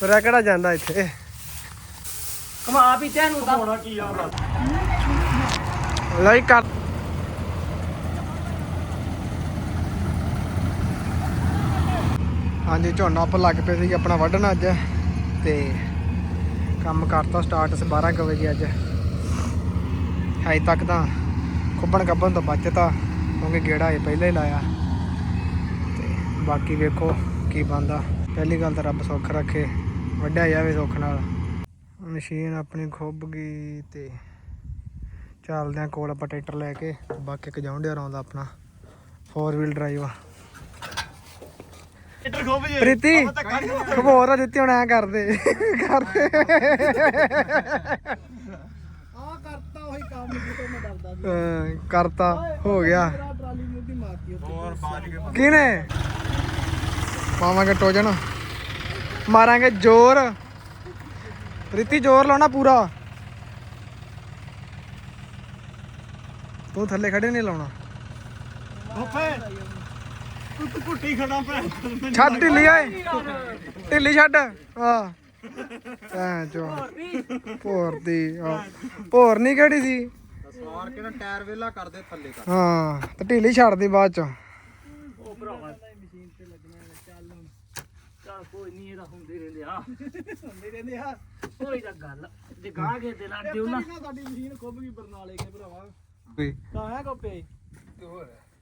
ਤੁਰਿਆ ਕਿਹੜਾ ਜਾਂਦਾ ਇੱਥੇ? ਕਮਾ ਵੀ ਤੈਨੂੰ ਤਾਂ ਹੋਣਾ ਕੀ ਆ ਬਸ। ਲਾਈਕ ਕਰ। ਹਾਂਜੀ ਝੋਨਾ ਆਪਾਂ ਲੱਗ ਪਏ ਸੀ ਆਪਣਾ ਵੱਢਣ ਅੱਜ ਤੇ ਕੰਮ ਕਰਤਾ ਸਟਾਰਟ 12 ਕੁ ਵਜੇ ਅੱਜ। ਹਜੇ ਤੱਕ ਤਾਂ ਖੁੱਬਣ ਕੱਬਣ ਤੋਂ ਬਚਤਾ ਕਿਉਂਕਿ ਗੇੜਾ ਇਹ ਪਹਿਲਾਂ ਹੀ ਲਾਇਆ। ਤੇ ਬਾਕੀ ਵੇਖੋ ਕੀ ਬੰਦਾ ਪਹਿਲੀ ਗੱਲ ਤਾਂ ਰੱਬ ਸੁੱਖ ਰੱਖੇ। ਵੱਢਿਆ ਜਾਵੇ ਸੁੱਖ ਨਾਲ। ਮਸ਼ੀਨ ਆਪਣੀ ਖੁੱਬ ਗਈ ਤੇ ਚੱਲਦੇ ਆ ਕੋਲ ਆਪਾਂ ਟਰੈਕਟਰ ਲੈ ਕੇ। ਬਾਕੀ ਇੱਕ ਜੌਂਡਿਆਰ ਆਉਂਦਾ ਆਪਣਾ। 4 ਵੀਲ ਡਰਾਈਵ ਆ। ਇੱਧਰ ਖੋਬ ਜੇ। ਪ੍ਰੀਤੀ ਖਬੋਰ ਆ ਦਿੱਤੀ ਹੁਣ ਐ ਕਰਦੇ। ਕਰਦੇ। ਆ ਕਰਤਾ ਉਹੀ ਕੰਮ ਜਿੱਤੋਂ ਮੈਂ ਡਰਦਾ ਸੀ। ਕਰਤਾ ਹੋ ਗਿਆ। ਹੋਰ ਬਾਜ ਕੇ ਕਿਹਨੇ? ਪਾਵਾਂਗੇ ਟੋਜਨ। ਮਾਰਾਂਗੇ ਜ਼ੋਰ। ਪ੍ਰੀਤੀ ਜ਼ੋਰ ਲਾਉਣਾ ਪੂਰਾ। ਤੂੰ ਥੱਲੇ ਖੜੇ ਨਹੀਂ ਲਾਉਣਾ। ਓਫੇ ਤੂੰ ਤੂੰ ਘੁੱਟੀ ਖੜਾ ਭੈਣ ਛੱਡ ਢਿੱਲੀ ਓਏ। ਢਿੱਲੀ ਛੱਡ। ਆ ਐ ਚੋ ਭੋਰਦੀ ਆ ਭੋਰਨੀ ਕਿਹੜੀ ਸੀ? ਸਵਾਰ ਕੇ ਨਾ ਟਾਇਰ ਵੇਲਾ ਕਰਦੇ ਥੱਲੇ ਕਰ। ਹਾਂ ਤੇ ਢਿੱਲੀ ਛੱਡਦੀ ਬਾਅਦ ਚ। ਉਹ ਭਰਾਵਾ ਮਸ਼ੀਨ ਤੇ ਲੱਗਣਾ ਹੈ, ਚੱਲ ਹੁਣ ਚੱਲ ਕੋਈ ਨਹੀਂ ਇਹਦਾ ਹੁੰਦੇ ਰਹਿੰਦੇ ਆ। ਹੁੰਦੇ ਰਹਿੰਦੇ ਆ। ਕੋਈ ਤਾਂ ਗੱਲ। ਜੇ ਕੇ ਤੇ ਲੜ ਦਿਓ ਨਾ ਸਾਡੀ ਮਸ਼ੀਨ ਖੁੱਬ ਗਈ ਬਰਨਾਲੇ ਕੇ ਭਰਾਵਾ। ਵੀ। ਤਾਂ ਹੈ ਕੋਪੇ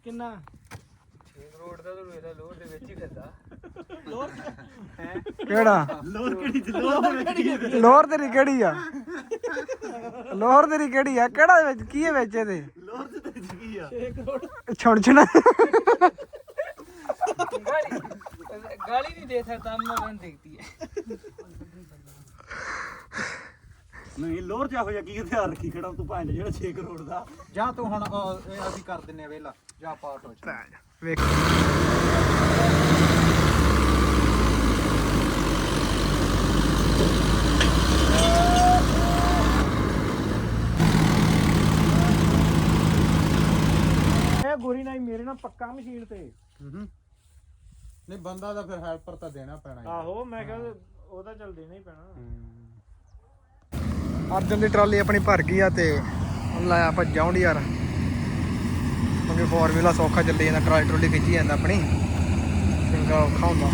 ਕਿੰਨਾ? ਰੋਡ ਦਾ ਤਾਂ ਇਹਦਾ ਲੋਡ ਦੇ ਵਿੱਚ ਹੀ ਫਿਰਦਾ। ਲੋਰ ਕਿਹੜਾ ਲੋਰ ਕਿਹੜੀ? ਲੋਰ ਦੇ ਵਿੱਚ ਤੇਰੀ ਕਿਹੜੀ ਆ? ਲੋਹਰ ਤੇਰੀ ਕਿਹੜੀ ਆ? ਕਿਹੜਾ ਵਿੱਚ ਕੀ ਹੈ ਵਿੱਚ ਇਹਦੇ? ਲੋਰ ਦੇ ਵਿੱਚ ਕੀ ਆ? 6 ਕਰੋੜ। ਛੁੜ गाली नहीं दे सकता अम्मा बहन देखती है ਨਹੀਂ ਲੋਰ ਚ ਹੋਇਆ ਕੀ ਹਥਿਆਰ ਰੱਖੀ ਖੜਾ ਤੂੰ ਭਾਂਜ ਜਿਹੜਾ 6 ਕਰੋੜ ਦਾ ਜਾਂ ਤੂੰ ਹੁਣ ਅਹ, ਇਹ ਅਸੀਂ ਕਰ ਦਿੰਨੇ ਆ ਵੇਲਾ ਜਾਂ ਪਾਰਟ ਹੋ ਵੇਖ ਇਹ ਗੋਰੀ ਨਾਲ ਮੇਰੇ ਨਾਲ ਪੱਕਾ ਮਸ਼ੀਨ ਤੇ ਨਹੀਂ ਬੰਦਾ ਤਾਂ ਫਿਰ ਹੈਲਪਰ ਤਾਂ ਦੇਣਾ ਪੈਣਾ ਹੀ। ਆਹੋ ਮੈਂ ਕਿਹਾ ਉਹਦਾ ਚੱਲ ਦੇਣਾ ਹੀ ਪੈਣਾ। ਅਰਜਨ ਦੀ ਟਰਾਲੀ ਆਪਣੀ ਭਰ ਗਈ ਆ ਤੇ ਹੁਣ ਲਾਇਆ ਆਪਾਂ ਜੌਂਡ ਯਾਰ। ਕਿਉਂਕਿ ਫੋਰ ਵੀਲਾ ਸੌਖਾ ਚੱਲੀ ਜਾਂਦਾ ਟਰਾਲੀ ਟਰੋਲੀ ਖਿੱਚੀ ਜਾਂਦਾ ਆਪਣੀ। ਚੰਗਾ ਔਖਾ ਹੁੰਦਾ।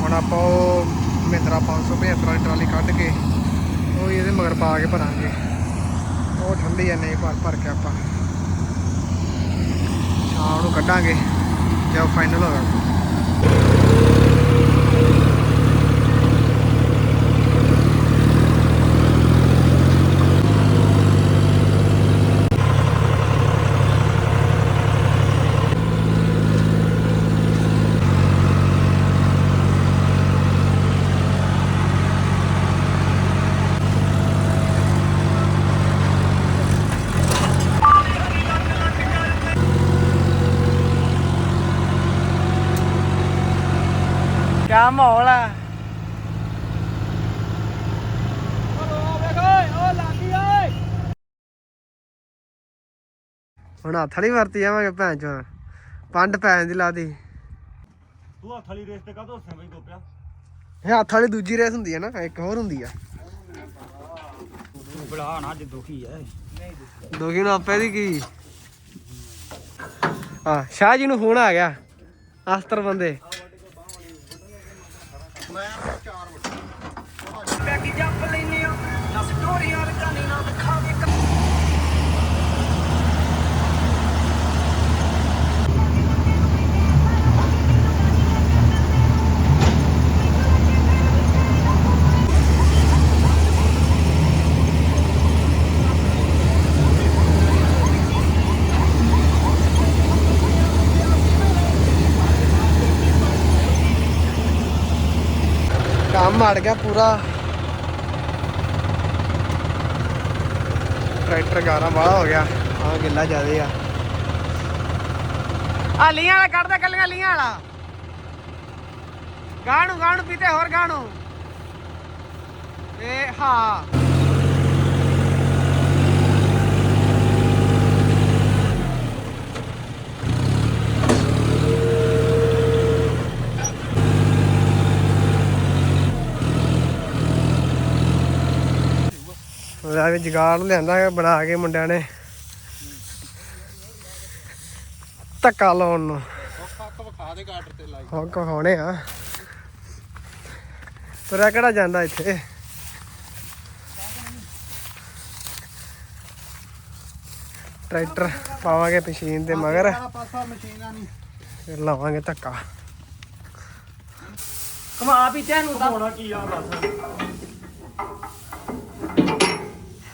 ਹੁਣ ਆਪਾਂ ਉਹ ਮਹਿੰਦਰਾ 575 ਵਾਲੀ ਟਰਾਲੀ ਕੱਢ ਕੇ ਉਹ ਇਹਦੇ ਮਗਰ ਪਾ ਕੇ ਭਰਾਂਗੇ। ਉਹ ਠੰਡੀ ਆ ਨਹੀਂ ਭਰ ਭਰ ਕੇ ਆਪਾਂ। ਸ਼ਾਮ ਨੂੰ ਕੱਢਾਂਗੇ। तेव्हा फायनल होणार ਕਿਆ ਮਾਹੌਲ ਆ। ਹੁਣ ਹੱਥ ਵਾਲੀ ਵਰਤੀ ਜਾਵਾਂਗੇ ਭੈਣ ਚੋ ਪੰਡ ਪੈਣ ਦੀ ਲਾਦੀ ਤੂੰ ਹੱਥ ਵਾਲੀ ਰੇਸ ਤੇ ਕਾਹਤੋਂ ਹੱਸਿਆ ਬਈ ਗੋਪਿਆ? ਇਹ ਹੱਥ ਵਾਲੀ ਦੂਜੀ ਰੇਸ ਹੁੰਦੀ ਹੈ ਨਾ ਇੱਕ ਹੋਰ ਹੁੰਦੀ ਆ। ਤੂੰ ਬੜਾ ਨਾ ਅੱਜ ਦੁਖੀ ਐ। ਦੋਗੀ ਨੂੰ ਆਪੇ ਦੀ ਕੀ? ਹਾਂ ਸ਼ਾਹ ਜੀ ਨੂੰ ਫੋਨ ਆ ਗਿਆ। ਅਸਤਰ ਬੰਦੇ। ਅੜ ਗਿਆ ਪੂਰਾ। ਟਰੈਕਟਰ ਗਾਰਾ ਵਾਲਾ ਹੋ ਗਿਆ। ਆ ਗਿੱਲਾ ਜ਼ਿਆਦੇ ਆ। ਆ ਲੀਆਂ ਵਾਲਾ ਕੱਢਦਾ ਕੱਲੀਆਂ ਲੀਆਂ ਵਾਲਾ। ਗਾਣੂ ਗਾਣੂ ਪੀਤੇ ਹੋਰ ਗਾਣੂ। ਇਹ ਹਾਂ। ਉਹਦਾ ਵੀ ਜਗਾੜ ਲਿਆਂਦਾ ਹੈ ਬਣਾ ਕੇ ਮੁੰਡਿਆਂ ਨੇ। ਧੱਕਾ ਲਾਉਣ ਨੂੰ। ਉਹ ਖੱਕ ਵਿਖਾ ਦੇ ਗਾਰਡਰ ਤੇ ਲਾਈ ਹੁਣ ਕਹਾਉਣੇ ਆ। ਤੁਰਿਆ ਕਿਹੜਾ ਜਾਂਦਾ ਇੱਥੇ? ਟਰੈਕਟਰ ਪਾਵਾਂਗੇ ਮਸ਼ੀਨ ਦੇ ਮਗਰ। ਆਹ ਪਾਸਾ ਮਸ਼ੀਨਾਂ ਨਹੀਂ ਫਿਰ ਲਾਵਾਂਗੇ ਧੱਕਾ। ਕਮਾ ਵੀ ਤੈਨੂੰ ਤਾਂ ਹੋਣਾ ਕੀ ਆ ਬਸ।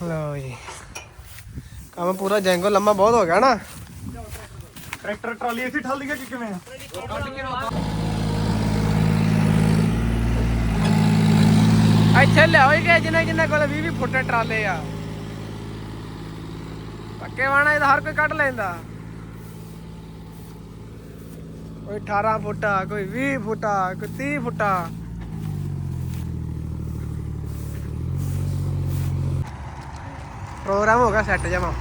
ਲਓ ਜੀ। ਕੰਮ ਪੂਰਾ ਜੈਂਗੋ ਲੰਮਾ ਬਹੁਤ ਹੋ ਗਿਆ ਨਾ। ਟਰੈਕਟਰ ਟਰਾਲੀ ਇੱਥੇ ਠੱਲ ਗਿਆ ਕਿ ਕਿਵੇਂ ਆ? ਇੱਥੇ ਲਿਆਓ ਹੀ ਗਏ ਜਿੰਨੇ ਜਿੰਨੇ ਕੋਲ 20 20 ਫੁੱਟ ਟਰਾਲੇ ਆ। ਪੱਕੇ ਵਾਣਾ ਇਹਦਾ ਹਰ ਕੋਈ ਕੱਢ ਲੈਂਦਾ। ਕੋਈ 18 ਫੁੱਟਾ ਕੋਈ 20 ਫੁੱਟਾ ਕੋਈ 30 ਫੁੱਟਾ ਪ੍ਰੋਗਰਾਮ ਹੋ ਗਿਆ ਸੈੱਟ ਜਮਾ।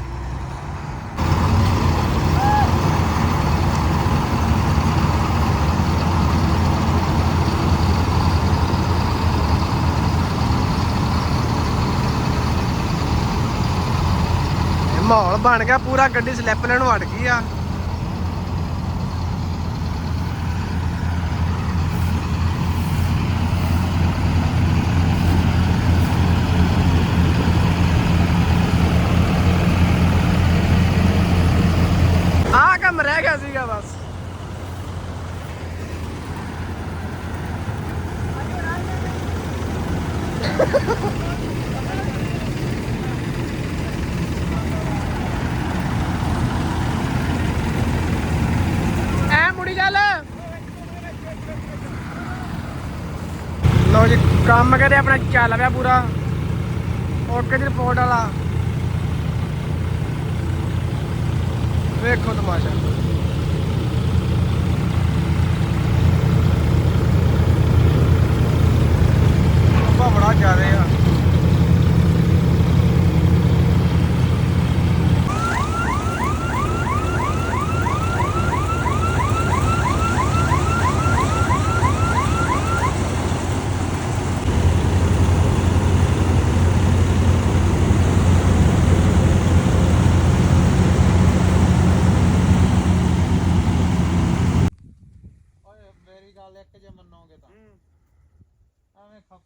ਮਾਹੌਲ ਬਣ ਗਿਆ, ਪੂਰਾ ਗੱਡੀ ਸਲਿੱਪ ਲੈਣ ਨੂੰ ਵੜ ਗਈ ਆ ਕੰਮ ਰਹਿ ਗਿਆ ਸੀਗਾ ਬਸ ਐ ਮੁੜੀ ਚੱਲ। ਲਓ ਜੀ, ਕੰਮ ਕਰੇ ਆਪਣਾ, ਚੱਲ ਪਿਆ ਪੂਰਾ। ਓਕੇ ਦੀ ਰਿਪੋਰਟ ਵਾਲਾ। ਵੇਖੋ ਤਮਾਸ਼ਾ। ਅੱਬਾ ਬੜਾ ਜ਼ਿਆਦਾ ਆ।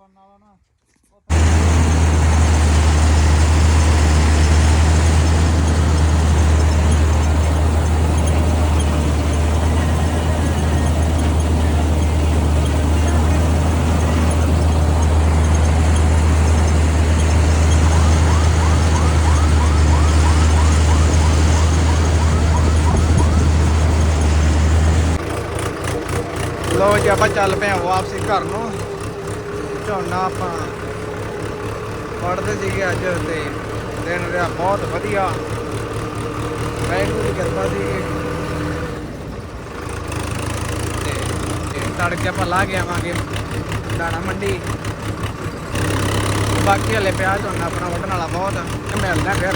ਐਵੇਂ ਖਪਣ ਨਾ। ਲੋ ਜੀ ਆਪਾਂ ਚੱਲ ਪਏ ਹਾਂ ਵਾਪਸੀ ਘਰ ਨੂੰ। ਝੋਨਾ ਆਪਾਂ ਪੜਦੇ ਸੀਗੇ ਅੱਜ ਤੇ ਦਿਨ ਰਿਹਾ ਬਹੁਤ ਵਧੀਆ। ਵਾਹਿਗੁਰੂ ਦੀ ਕਿਰਪਾ ਸੀ। ਤੇ ਤੜਕੇ ਆਪਾਂ ਲਾ ਕੇ ਆਵਾਂਗੇ ਦਾਣਾ ਮੰਡੀ। ਬਾਕੀ ਹਲੇ ਪਿਆ ਝੋਨਾ ਆਪਣਾ ਵਧਣ ਵਾਲਾ ਬਹੁਤ ਮਿਲਦਾ ਫਿਰ।